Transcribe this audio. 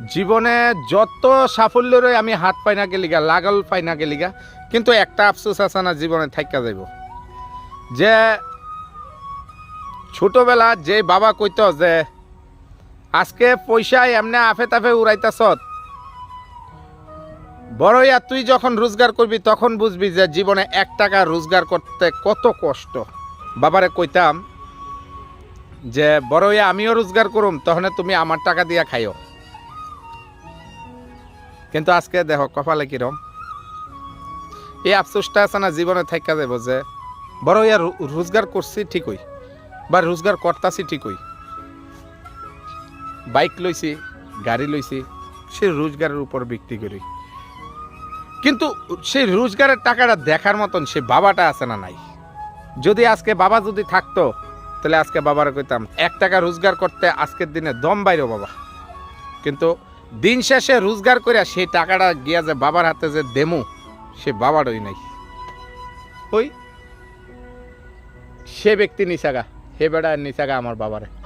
জীবনে যত সাফল্য সাফল্যেরই আমি হাত পাই না গেলিগা, লাগল পাই না গেলিগা, কিন্তু একটা আফসোস আছে না, জীবনে থাইকা যাইব। যে ছোটবেলা যে বাবা কইত যে, আজকে পয়সা এমনি আফে তাফে উড়াইতাছ বড়ইয়া তুই যখন রোজগার করবি তখন বুঝবি যে জীবনে এক টাকা রোজগার করতে কত কষ্ট। বাবারে কইতাম যে, বড়ইয়া আমিও রোজগার করুম তখন তুমি আমার টাকা দিয়া খাইও। কিন্তু আজকে দেখো, কপালে কিরম এই আফসোসটা আছে না, জীবনে থাকা যাব যে বড় ইয়া রোজগার করছি ঠিকই, বা রোজগার করতাছি ঠিকই। বাইক লইছি, গাড়ি লইছি, সে রোজগারের উপর বিক্রি করি। কিন্তু সেই রোজগারের টাকাটা দেখার মতন সে বাবাটা আছে না নাই। যদি আজকে বাবা যদি থাকতো, তাহলে আজকে বাবারা কইতাম, এক টাকা রোজগার করতে আজকের দিনে দম বাইরো বাবা। কিন্তু দিন শেষে রোজগার করিয়া সেই টাকাটা গিয়া যে বাবার হাতে যে দেমু সে বাবার বাবারই নাই। ওই? সে ব্যক্তি নিশাগা হে বেড়া নিশাগা আমার বাবারে।